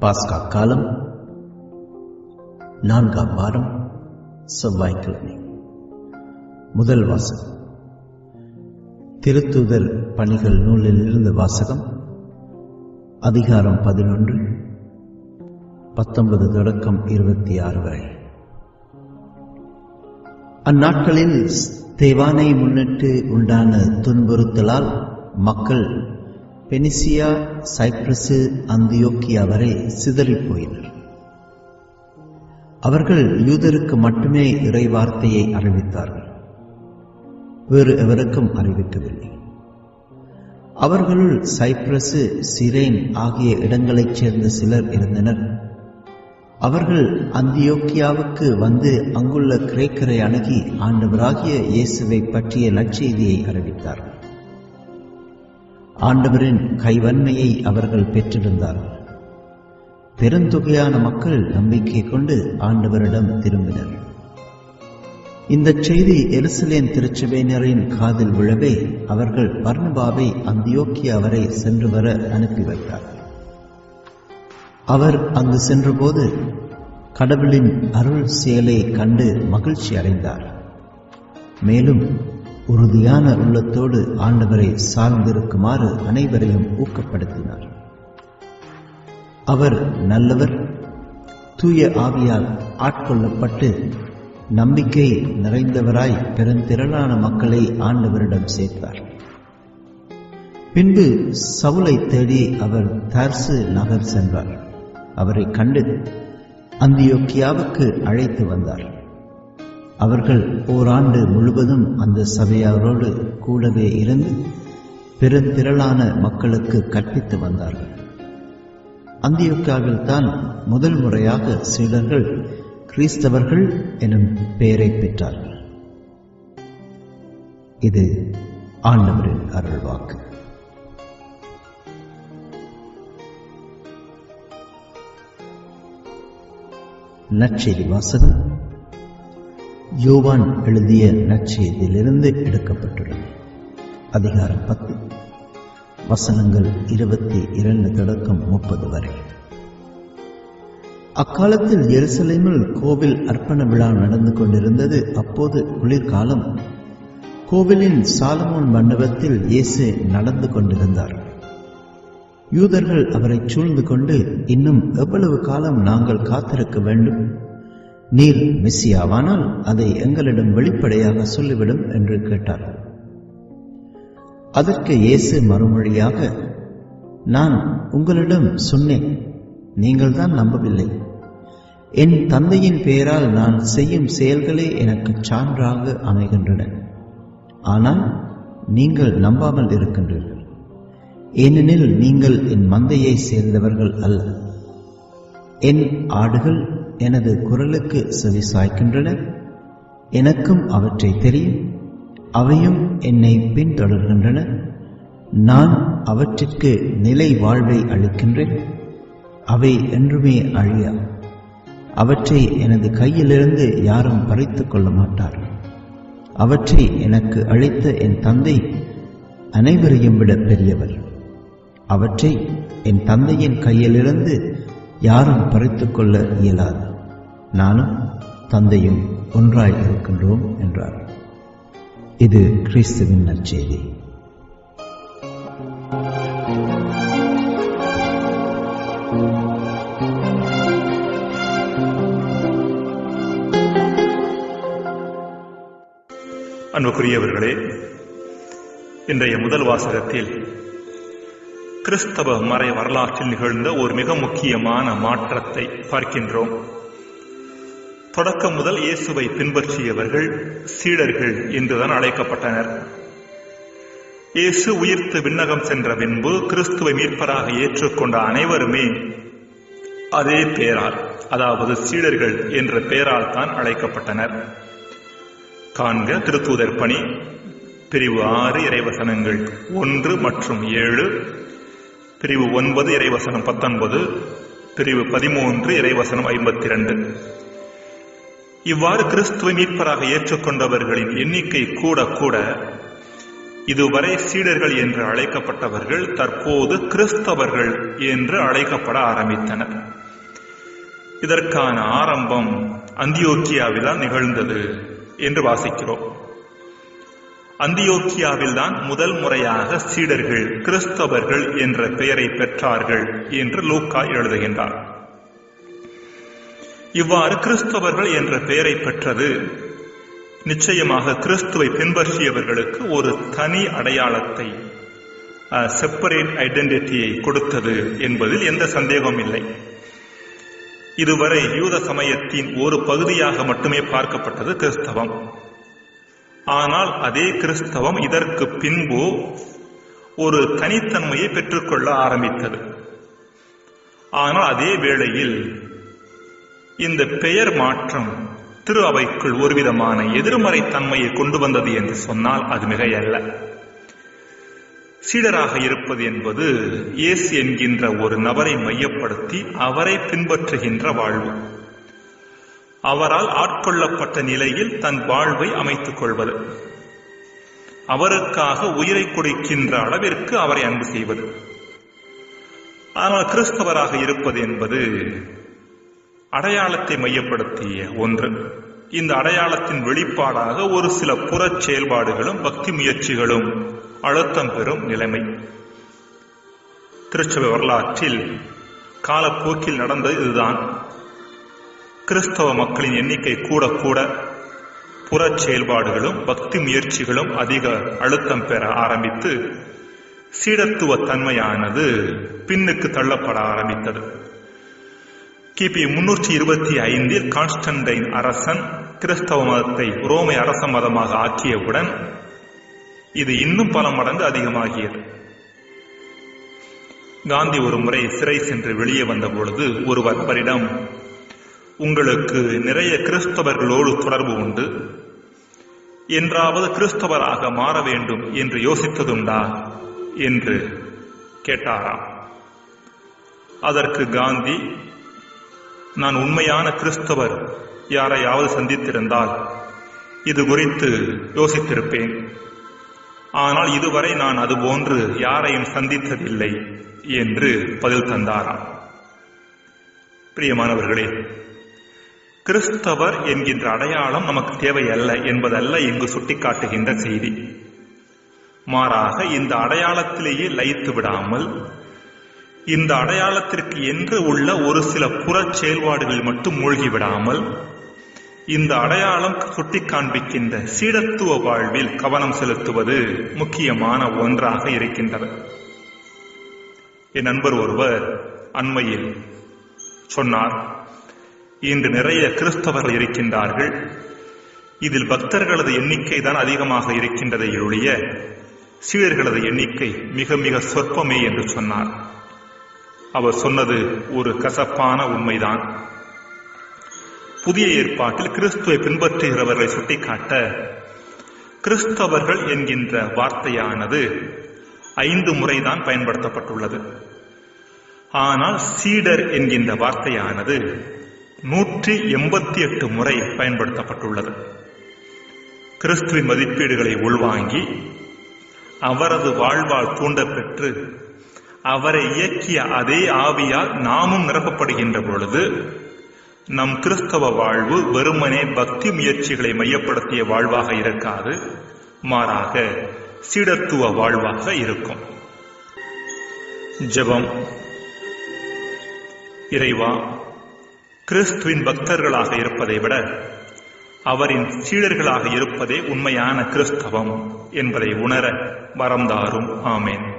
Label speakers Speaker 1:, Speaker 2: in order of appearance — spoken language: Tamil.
Speaker 1: பாஸ்கா காலம் நான்காம் வாரம் செவ்வாய்க்கிழமை. முதல் வாசகம். திருத்துதல் பணிகள் நூலில் இருந்து வாசகம் அதிகாரம் பதினொன்று பத்தொன்பது தொடக்கம் இருபத்தி ஆறு வரை. அந்நாட்களில் தேவானை முன்னிட்டு உண்டான துன்புறுத்தலால் மக்கள் பெனிசியா சைப்ரசு அந்தியோக்கியா வரை சிதறிப் போயினர். அவர்கள் யூதருக்கு மட்டுமே இறைவார்த்தையை அறிவித்தார்கள். வேறு எவருக்கும் அறிவிக்கவில்லை. அவர்களுள் சைப்ரசு சிரேன் ஆகிய இடங்களைச் சேர்ந்த சிலர் இருந்தனர். அவர்கள் அந்தியோக்கியாவுக்கு வந்து அங்குள்ள கிரேக்கரை அணுகி ஆண்டவராகிய இயேசுவை பற்றிய நற்செய்தியை அறிவித்தார்கள். ஆண்டவரின் கைவன்மையை அவர்கள் பெற்றிருந்தார்கள் பெருந்தொகையான மக்கள் நம்பிக்கை கொண்டு ஆண்டவரிடம் திரும்பினர். இந்த செய்தி எருசலேம் திருச்சபையினரின் காதில் விழவே அவர்கள் பர்ணபாவை அந்தியோக்கியா வரை சென்று வர அனுப்பி வைத்தார். அவர் அங்கு சென்றபோது கடவுளின் அருள் செயலை கண்டு மகிழ்ச்சி அடைந்தார் மேலும் உறுதியான உள்ளத்தோடு ஆண்டவரை சார்ந்திருக்குமாறு அனைவரையும் ஊக்கப்படுத்தினார். அவர் நல்லவர் தூய ஆவியால் ஆட்கொள்ளப்பட்டு நம்பிக்கை நிறைந்தவராய் பெருந்திரளான மக்களை ஆண்டவரிடம் சேர்த்தார். பின்பு சவுலை தேடி அவர் தார்சு நகர் சென்றார். அவரை கண்டு அந்தியோக்கியாவுக்கு அழைத்து வந்தார். அவர்கள் ஓராண்டு முழுவதும் அந்த சபையாரோடு கூடவே இருந்து பெருந்திரளான மக்களுக்கு கற்பித்து வந்தார்கள். அந்தியோக்காவில் தான் முதல் முறையாக சீடர்கள் கிறிஸ்தவர்கள் எனும் பெயரை பெற்றார்கள். இது ஆண்டவரின் அருள்வாக்கு. நற்செய்தி வாசகம் யோவான் எழுதிய நற்செய்தியிலிருந்து எடுக்கப்பட்டுள்ளது. அதிகாரம் பத்து. வசனங்கள் இருபத்தி இரண்டு தொடக்கம் முப்பது வரை. அக்காலத்தில் எருசலேமில் கோவில் அர்ப்பண விழா நடந்து கொண்டிருந்தது. அப்போது குளிர்காலம். கோவிலின் சாலமோன் மண்டபத்தில் இயேசு நடந்து கொண்டிருந்தார். யூதர்கள் அவரை சூழ்ந்து கொண்டு இன்னும் எவ்வளவு காலம் நாங்கள் காத்திருக்க வேண்டும்? நீர் மெஸ்ஸியாவானால் அதை எங்களிடம் வெளிப்படையாக சொல்லிவிடும் என்று கேட்டார்கள் அதற்கு இயேசு மறுமொழியாக நான் உங்களிடம் சொன்னேன் நீங்கள் தான் நம்பவில்லை. என் தந்தையின் பெயரால் நான் செய்யும் செயல்களே எனக்கு சான்றாக அமைகின்றன. ஆனால் நீங்கள் நம்பாமல் இருக்கின்றீர்கள். ஏனெனில் நீங்கள் என் மந்தையை சேர்ந்தவர்கள் அல்ல. என் ஆடுகள் எனது குரலுக்கு செவி சாய்க்கின்றன. எனக்கும் அவற்றை தெரியும். அவையும் என்னை பின்தொடர்கின்றன. நான் அவற்றிற்கு நிலை வாழ்வை அளிக்கின்றேன். அவை என்றுமே அழியா. அவற்றை எனது கையிலிருந்து யாரும் பறித்து கொள்ள மாட்டார். அவற்றை எனக்கு அளித்த என் தந்தை அனைவரையும் விட பெரியவர். அவற்றை என் தந்தையின் கையிலிருந்து யாரும் பறித்துக் கொள்ள இயலாது. நானும் தந்தையும் ஒன்றாய் இருக்கின்றோம் என்றார். இது கிறிஸ்துவின் நற்செய்தி.
Speaker 2: அன்புக்குரியவர்களே இன்றைய முதல் வாசகத்தில் கிறிஸ்தவ மறை வரலாற்றில் நிகழ்ந்த ஒரு மிக முக்கியமான மாற்றத்தை பார்க்கின்றோம். தொடக்கம் முதல் இயேசுவை பின்பற்றியவர்கள் சீடர்கள் என்றுதான் அழைக்கப்பட்டனர். இயேசு உயிர்த்து விண்ணகம் சென்ற பின்பு கிறிஸ்துவை மீட்பராக ஏற்றுக்கொண்ட அனைவருமே அதே பெயரால் அதாவது சீடர்கள் என்ற பெயரால் தான் அழைக்கப்பட்டனர். காண்க திருத்தூதர் பணி பிரிவு ஆறு இறைவசனங்கள் ஒன்று மற்றும் ஏழு பிரிவு ஒன்பது இறைவசனம் பத்தொன்பது பிரிவு பதிமூன்று இறைவசனம் ஐம்பத்தி இரண்டு இவ்வாறு கிறிஸ்துவ மீட்பராக ஏற்றுக்கொண்டவர்களின் எண்ணிக்கை கூட கூட இதுவரை சீடர்கள் என்று அழைக்கப்பட்டவர்கள் தற்போது கிறிஸ்தவர்கள் என்று அழைக்கப்பட ஆரம்பித்தனர். இதற்கான ஆரம்பம் அந்தியோக்கியாவில்தான் நிகழ்ந்தது என்று வாசிக்கிறோம். அந்தியோக்கியாவில்தான் முதல் முறையாக சீடர்கள் கிறிஸ்தவர்கள் என்ற பெயரை பெற்றார்கள் என்று லூக்கா எழுதுகின்றார். இவ்வாறு கிறிஸ்தவர்கள் என்ற பெயரை பெற்றது. நிச்சயமாக கிறிஸ்துவை பின்பற்றியவர்களுக்கு ஒரு தனி அடையாளத்தை செப்பரேட் ஐடென்டிட்டியை கொடுத்தது என்பதில் எந்த சந்தேகமும் இல்லை. இதுவரை யூத சமயத்தின் ஒரு பகுதியாக மட்டுமே பார்க்கப்பட்டது கிறிஸ்தவம். ஆனால் அதே கிறிஸ்தவம் இதற்கு பின்பு ஒரு தனித்தன்மையை பெற்றுக்கொள்ள ஆரம்பித்தது. ஆனால் அதே வேளையில் இந்த பெயர் மாற்றம் திரு அவைக்குள் ஒருவிதமான எதிர்மறை தன்மையை கொண்டு வந்தது என்று சொன்னால் அது மிகையல்ல. சீடராக இருப்பது என்பது இயேசு என்கின்ற ஒரு நபரை மையப்படுத்தி அவரை பின்பற்றுகின்ற வாழ்வு. அவரால் ஆட்கொள்ளப்பட்ட நிலையில் தன் வாழ்வை அமைத்துக் கொள்வது. அவருக்காக உயிரை கொடுக்கின்ற அளவிற்கு அவரை அன்பு செய்வது. ஆனால் கிறிஸ்தவராக இருப்பது என்பது அடையாளத்தை மையப்படுத்திய ஒன்று. இந்த அடையாளத்தின் வெளிப்பாடாக ஒரு சில புறச் செயல்பாடுகளும் பக்தி முயற்சிகளும் அழுத்தம் பெறும் நிலைமை. திருச்சபை வரலாற்றில் காலப்போக்கில் நடந்தது இதுதான். கிறிஸ்தவ மக்களின் எண்ணிக்கை கூட கூட புறச் செயல்பாடுகளும் பக்தி முயற்சிகளும் அதிக அழுத்தம் பெற ஆரம்பித்து சீடத்துவ தன்மையானது பின்னுக்கு தள்ளப்பட ஆரம்பித்தது. கிபி முன்னூற்றி இருபத்தி ஐந்தில் கான்ஸ்டன்டைன் அரசன் கிறிஸ்தவ மதத்தை ரோமை அரச மதமாக ஆக்கியவுடன் இது இன்னும் பல மடங்கு அதிகமாகியது. காந்தி ஒரு முறை சிறை சென்று வெளியே வந்த பொழுது ஒருவர் அவரிடம் உங்களுக்கு நிறைய கிறிஸ்தவர்களோடு தொடர்பு உண்டு. என்றாவது கிறிஸ்தவராக மாற வேண்டும் என்று யோசித்ததுண்டா? என்று கேட்டாராம். அதற்கு காந்தி நான் உண்மையான கிறிஸ்தவர். யாரையாவது சந்தித்திருந்தால் இது குறித்து யோசித்திருப்பேன். ஆனால் இதுவரை நான் அதுபோன்று யாரையும் சந்தித்ததில்லை என்று பதில் தந்தாராம். பிரியமானவர்களே கிறிஸ்தவர் என்கின்ற அடையாளம் நமக்கு தேவையல்ல என்பதல்ல இங்கு சுட்டிக்காட்டுகின்ற செய்தி. மாறாக இந்த அடையாளத்திலேயே லயித்து விடாமல் இந்த அடையாளத்திற்கு என்று உள்ள ஒரு சில புறச் செயல்பாடுகளில் மட்டும் மூழ்கி விடாமல் இந்த அடையாளம் சுட்டி காண்பிக்கின்ற சீடத்துவ வாழ்வில் கவனம் செலுத்துவது முக்கியமான ஒன்றாக இருக்கின்றது. என் நண்பர் ஒருவர் அண்மையில் சொன்னார் இன்று நிறைய கிறிஸ்தவர்கள் இருக்கின்றார்கள். இதில் பக்தர்களது எண்ணிக்கை தான் அதிகமாக இருக்கின்றதை ஒழிய சீடர்களது எண்ணிக்கை மிக மிக சொற்பமே என்று சொன்னார். அவர் சொன்னது ஒரு கசப்பான உண்மைதான். புதிய ஏற்பாட்டில் கிறிஸ்துவை பின்பற்றுகிறவர்களை சுட்டிக்காட்ட கிறிஸ்தவர்கள் என்கின்ற வார்த்தையானது ஐந்து முறைதான் பயன்படுத்தப்பட்டுள்ளது. ஆனால் சீடர் என்கின்ற வார்த்தையானது நூற்றி எண்பத்தி எட்டு முறை பயன்படுத்தப்பட்டுள்ளது. கிறிஸ்துவின் மதிப்பீடுகளை உள்வாங்கி அவரது வாழ்வால் தூண்டப்பெற்று அவரை இயக்கிய அதே ஆவியால் நாமும் நிரப்பப்படுகின்ற பொழுது நம் கிறிஸ்தவ வாழ்வு வெறுமனே பக்தி முயற்சிகளை மையப்படுத்திய வாழ்வாக இருக்காது மாறாக சீடத்துவ வாழ்வாக இருக்கும். ஜெபம். இறைவா கிறிஸ்துவின் பக்தர்களாக இருப்பதை விட அவரின் சீடர்களாக இருப்பதே உண்மையான கிறிஸ்தவம் என்பதை உணர வரம்தாரும் ஆமேன்.